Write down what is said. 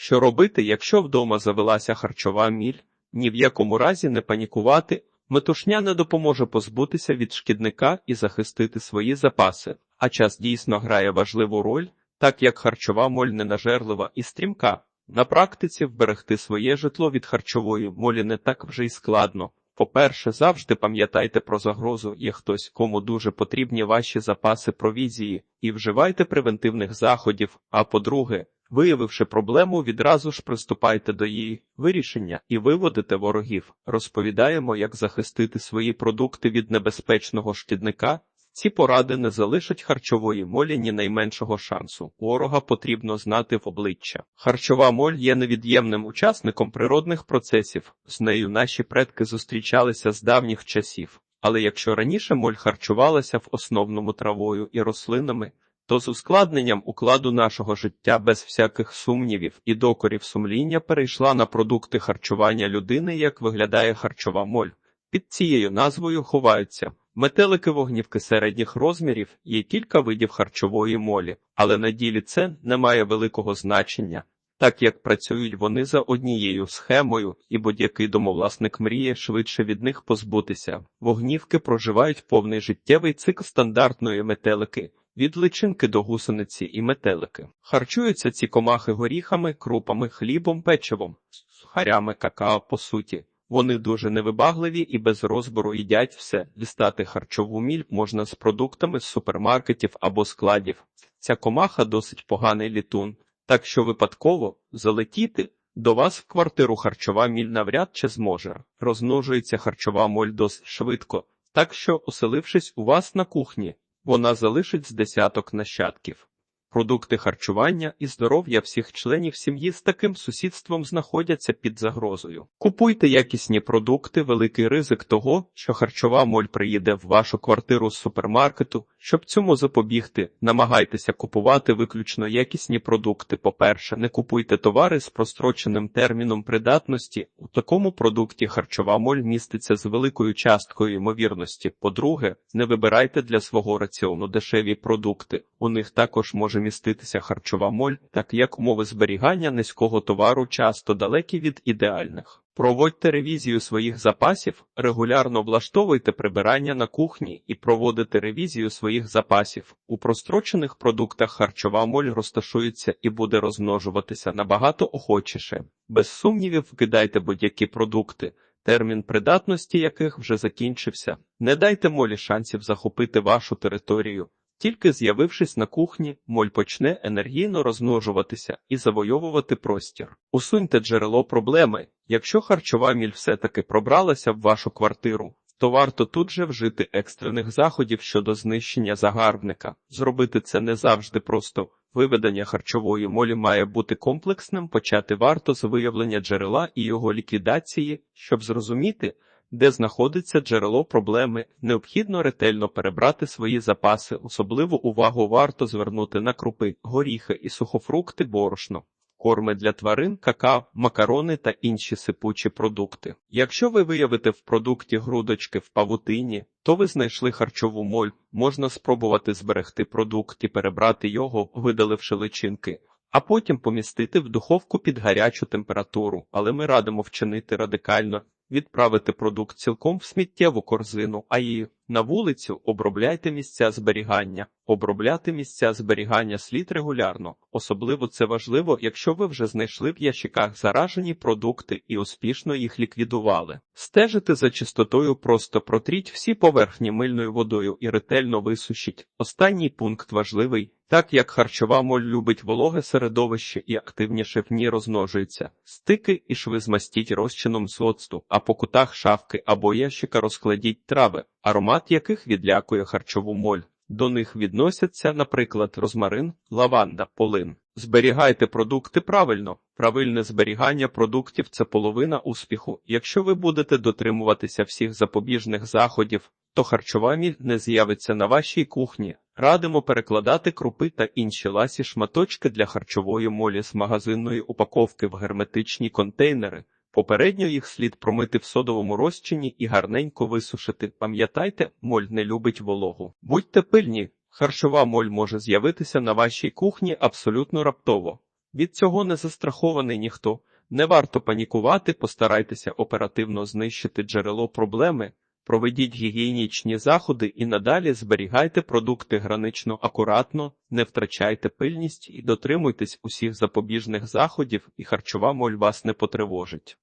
Що робити, якщо вдома завелася харчова міль? Ні в якому разі не панікувати. Метушня не допоможе позбутися від шкідника і захистити свої запаси, а час дійсно грає важливу роль, так як харчова моль ненажерлива і стрімка. На практиці вберегти своє житло від харчової молі не так вже й складно. По-перше, завжди пам'ятайте про загрозу, є хтось, кому дуже потрібні ваші запаси провізії, і вживайте превентивних заходів. А по-друге, виявивши проблему, відразу ж приступайте до її вирішення і виводите ворогів. Розповідаємо, як захистити свої продукти від небезпечного шкідника. Ці поради не залишать харчової молі ні найменшого шансу. Ворога потрібно знати в обличчя. Харчова моль є невід'ємним учасником природних процесів. З нею наші предки зустрічалися з давніх часів. Але якщо раніше моль харчувалася в основному травою і рослинами, то з ускладненням укладу нашого життя без всяких сумнівів і докорів сумління перейшла на продукти харчування людини, як виглядає харчова моль. Під цією назвою ховаються метелики вогнівки середніх розмірів, є кілька видів харчової молі, але на ділі це не має великого значення, так як працюють вони за однією схемою, і будь-який домовласник мріє швидше від них позбутися. Вогнівки проживають повний життєвий цикл стандартної метелики. Від личинки до гусениці і метелики. Харчуються ці комахи горіхами, крупами, хлібом, печивом, сухарями, какао по суті. Вони дуже невибагливі і без розбору їдять все. Дістати харчову міль можна з продуктами з супермаркетів або складів. Ця комаха досить поганий літун, так що випадково залетіти до вас в квартиру харчова міль навряд чи зможе. Розмножується харчова моль досить швидко, так що, оселившись у вас на кухні, вона залишить з десяток нащадків. Продукти харчування і здоров'я всіх членів сім'ї з таким сусідством знаходяться під загрозою. Купуйте якісні продукти, великий ризик того, що харчова моль приїде в вашу квартиру з супермаркету. Щоб цьому запобігти, намагайтеся купувати виключно якісні продукти. По-перше, не купуйте товари з простроченим терміном придатності. У такому продукті харчова моль міститься з великою часткою ймовірності. По-друге, не вибирайте для свого раціону дешеві продукти. У них також може міститися харчова моль, так як умови зберігання низького товару часто далекі від ідеальних. Проводьте ревізію своїх запасів, регулярно влаштовуйте прибирання на кухні і проводите ревізію своїх запасів. У прострочених продуктах харчова моль розташується і буде розмножуватися набагато охочіше. Без сумнівів вкидайте будь-які продукти. Термін придатності яких вже закінчився. Не дайте молі шансів захопити вашу територію. Тільки з'явившись на кухні, моль почне енергійно розмножуватися і завойовувати простір. Усуньте джерело проблеми. Якщо харчова міль все-таки пробралася в вашу квартиру, то варто тут же вжити екстрених заходів щодо знищення загарбника. Зробити це не завжди просто. Виведення харчової молі має бути комплексним, почати варто з виявлення джерела і його ліквідації, щоб зрозуміти, де знаходиться джерело проблеми, необхідно ретельно перебрати свої запаси. Особливу увагу варто звернути на крупи, горіхи і сухофрукти, борошно, корми для тварин, какао, макарони та інші сипучі продукти. Якщо ви виявите в продукті грудочки в павутині, то ви знайшли харчову моль, можна спробувати зберегти продукт і перебрати його, видаливши личинки. А потім помістити в духовку під гарячу температуру, але ми радимо вчинити радикально, відправити продукт цілком в сміттєву корзину, а її на вулицю обробляйте місця зберігання. Обробляти місця зберігання слід регулярно. Особливо це важливо, якщо ви вже знайшли в ящиках заражені продукти і успішно їх ліквідували. Стежити за чистотою просто протріть всі поверхні мильною водою і ретельно висушіть. Останній пункт важливий. Так як харчова моль любить вологе середовище і активніше в ній розмножується, стики і шви змастіть розчином соцту, а по кутах шафки або ящика розкладіть трави, аромат яких відлякує харчову моль. До них відносяться, наприклад, розмарин, лаванда, полин. Зберігайте продукти правильно. Правильне зберігання продуктів це половина успіху. Якщо ви будете дотримуватися всіх запобіжних заходів, то харчова міль не з'явиться на вашій кухні. Радимо перекладати крупи та інші ласі шматочки для харчової молі з магазинної упаковки в герметичні контейнери. Попередньо їх слід промити в содовому розчині і гарненько висушити. Пам'ятайте, моль не любить вологу. Будьте пильні, харчова моль може з'явитися на вашій кухні абсолютно раптово. Від цього не застрахований ніхто. Не варто панікувати, постарайтеся оперативно знищити джерело проблеми, проведіть гігієнічні заходи і надалі зберігайте продукти гранично акуратно, не втрачайте пильність і дотримуйтесь усіх запобіжних заходів, і харчова моль вас не потривожить.